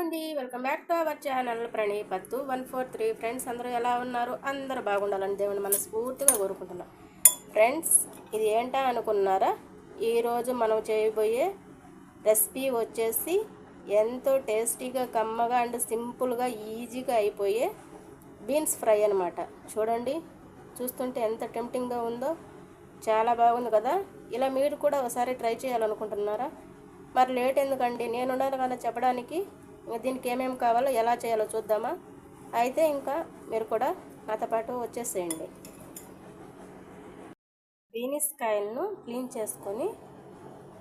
ఉంది welcome back to our channel ప్రణీపత్తు one four three friends అందరూ ఎలా ఉన్నారు? అందరూ బాగుండాలని దేవుని మనస్ఫూర్తిగా కోరుకుంటున్నాం. ఫ్రెండ్స్ ఇది ఏంటా అనుకున్నారా? ఈరోజు మనం చేయబోయే రెసిపీ వచ్చేసి ఎంతో టేస్టీగా కమ్మగా అండ్ సింపుల్గా ఈజీగా అయిపోయే బీన్స్ ఫ్రై అనమాట చూడండి చూస్తుంటే ఎంత టెంప్టింగ్గా ఉందో చాలా బాగుంది కదా? ఇలా మీరు కూడా ఒకసారి ట్రై చేయాలనుకుంటున్నారా? మరి లేట్ ఎందుకండి? నేను ఉన్నాను కదా చెప్పడానికి. దీనికి ఏమేమి కావాలో ఎలా చేయాలో చూద్దామా? అయితే ఇంకా మీరు కూడా నాతో పాటు వచ్చేసేయండి. బీనిస్ కాయలను క్లీన్ చేసుకొని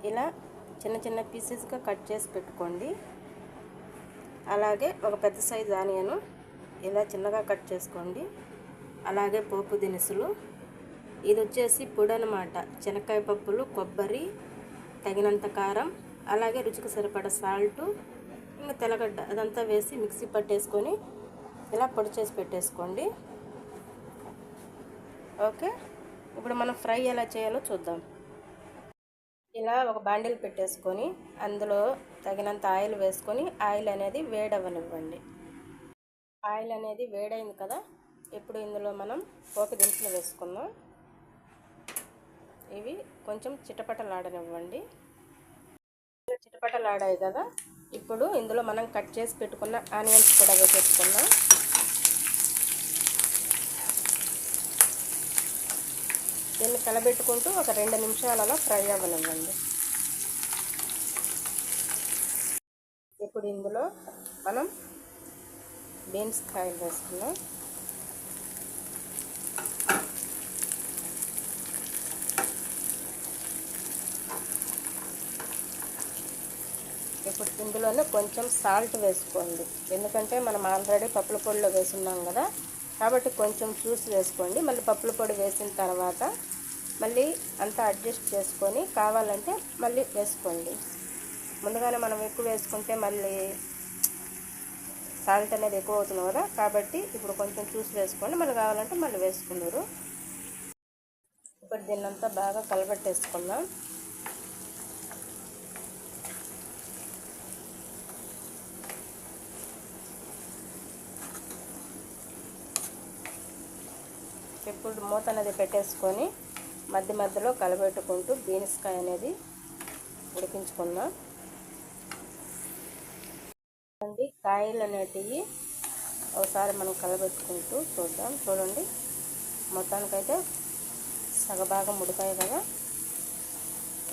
ఇలా చిన్న చిన్న పీసెస్గా కట్ చేసి పెట్టుకోండి. అలాగే ఒక పెద్ద సైజు ఆనియను ఇలా చిన్నగా కట్ చేసుకోండి. అలాగే పోపు దినుసులు. ఇది వచ్చేసి పొడి అనమాట శనక్కాయ పప్పులు కొబ్బరి తగినంత కారం అలాగే రుచికి సరిపడ సాల్టు ఇంకా తెల్లగడ్డ అదంతా వేసి మిక్సీ పట్టేసుకొని ఇలా పొడి చేసి పెట్టేసుకోండి. ఓకే? ఇప్పుడు మనం ఫ్రై ఎలా చేయాలో చూద్దాం. ఇలా ఒక బాండిల్ పెట్టేసుకొని అందులో తగినంత ఆయిల్ వేసుకొని ఆయిల్ అనేది వేడవనివ్వండి ఆయిల్ అనేది వేడైంది కదా? ఇప్పుడు ఇందులో మనం పోపు దినుసులు వేసుకుందాం. ఇవి కొంచెం చిటపటలాడనివ్వండి. చిటపటలాడాయి కదా? ఇప్పుడు ఇందులో మనం కట్ చేసి పెట్టుకున్న ఆనియన్స్ కూడా వేసేసుకుందాం. దీన్ని కలబెట్టుకుంటూ ఒక రెండు నిమిషాలలో ఫ్రై అవ్వనివ్వండి. ఇప్పుడు ఇందులో మనం బీన్స్ కాయలు వేసుకున్నాం ఇప్పుడు ఇందులోనే కొంచెం సాల్ట్ వేసుకోండి. ఎందుకంటే మనం ఆల్రెడీ పప్పుల పొడిలో వేసున్నాం కదా. కాబట్టి కొంచెం చూసి వేసుకోండి. మళ్ళీ పప్పుల పొడి వేసిన తర్వాత మళ్ళీ అంతా అడ్జస్ట్ చేసుకొని కావాలంటే మళ్ళీ వేసుకోండి. ముందుగానే మనం ఎక్కువ వేసుకుంటే మళ్ళీ సాల్ట్ అనేది ఎక్కువ అవుతుంది కదా. కాబట్టి ఇప్పుడు కొంచెం చూసి వేసుకోండి. మళ్ళీ కావాలంటే మళ్ళీ వేసుకున్నారు ఇప్పుడు దీన్నంతా బాగా కలబెట్టేసుకుందాం. ఇప్పుడు మూత అనేది పెట్టేసుకొని మధ్య మధ్యలో కలబెట్టుకుంటూ బీన్స్కాయ అనేది ఉడికించుకుందాం. చూడండి కాయలు అనేటివి ఒకసారి మనం కలబెట్టుకుంటూ చూద్దాం. చూడండి మొత్తానికైతే సగభాగం ఉడికాయి కదా.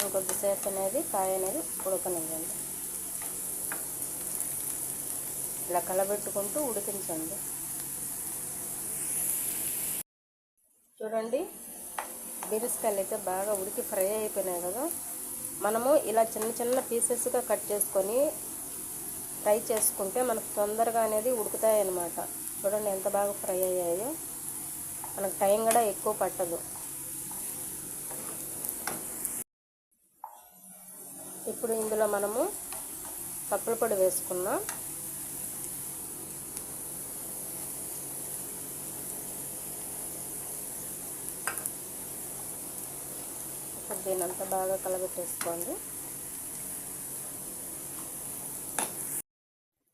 ఇంకొద్దిసేపు అనేది కాయ అనేది ఉడకనివ్వండి. ఇలా కలబెట్టుకుంటూ ఉడికించండి. చూడండి. బీరస్కాయలు అయితే బాగా ఉడికి ఫ్రై అయిపోయినాయి కదా. మనము ఇలా చిన్న చిన్న పీసెస్గా కట్ చేసుకొని ఫ్రై చేసుకుంటే మనకు తొందరగా అనేది ఉడుకుతాయి అన్నమాట చూడండి ఎంత బాగా ఫ్రై అయ్యాయో. మనకు టైం కూడా ఎక్కువ పట్టదు. ఇప్పుడు ఇందులో మనము పప్పుల పొడి వేసుకున్నాం దీన్ని బాగా కలబెట్టేసుకోండి.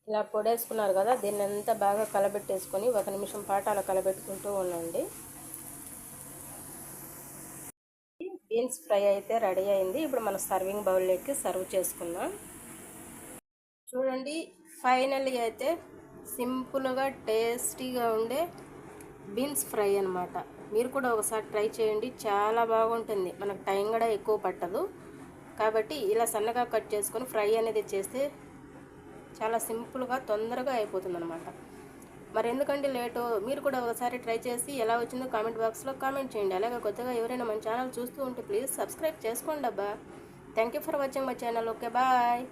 ఇలా పొడేసుకున్నారు కదా దీన్ని అంతా బాగా కలబెట్టేసుకొని ఒక నిమిషం పాటు అలా కలబెట్టుకుంటూ ఉండండి. బీన్స్ ఫ్రై అయితే రెడీ అయింది. ఇప్పుడు మనం సర్వింగ్ బౌల్లోకి సర్వ్ చేసుకుందాం. చూడండి ఫైనల్గా అయితే సింపుల్గా టేస్టీగా ఉండే బీన్స్ ఫ్రై అనమాట మీరు కూడా ఒకసారి ట్రై చేయండి. చాలా బాగుంటుంది. మనకు టైం కూడా ఎక్కువ పట్టదు. కాబట్టి ఇలా సన్నగా కట్ చేసుకొని ఫ్రై అనేది చేస్తే చాలా సింపుల్గా తొందరగా అయిపోతుంది అనమాట మరి ఎందుకంటే లేటు? మీరు కూడా ఒకసారి ట్రై చేసి ఎలా వచ్చిందో కామెంట్ బాక్స్లో కామెంట్ చేయండి. అలాగే కొత్తగా ఎవరైనా మన ఛానల్ చూస్తూ ఉంటే ప్లీజ్ సబ్స్క్రైబ్ చేసుకోండి అబ్బా. Thank you for watching my channel. Okay bye.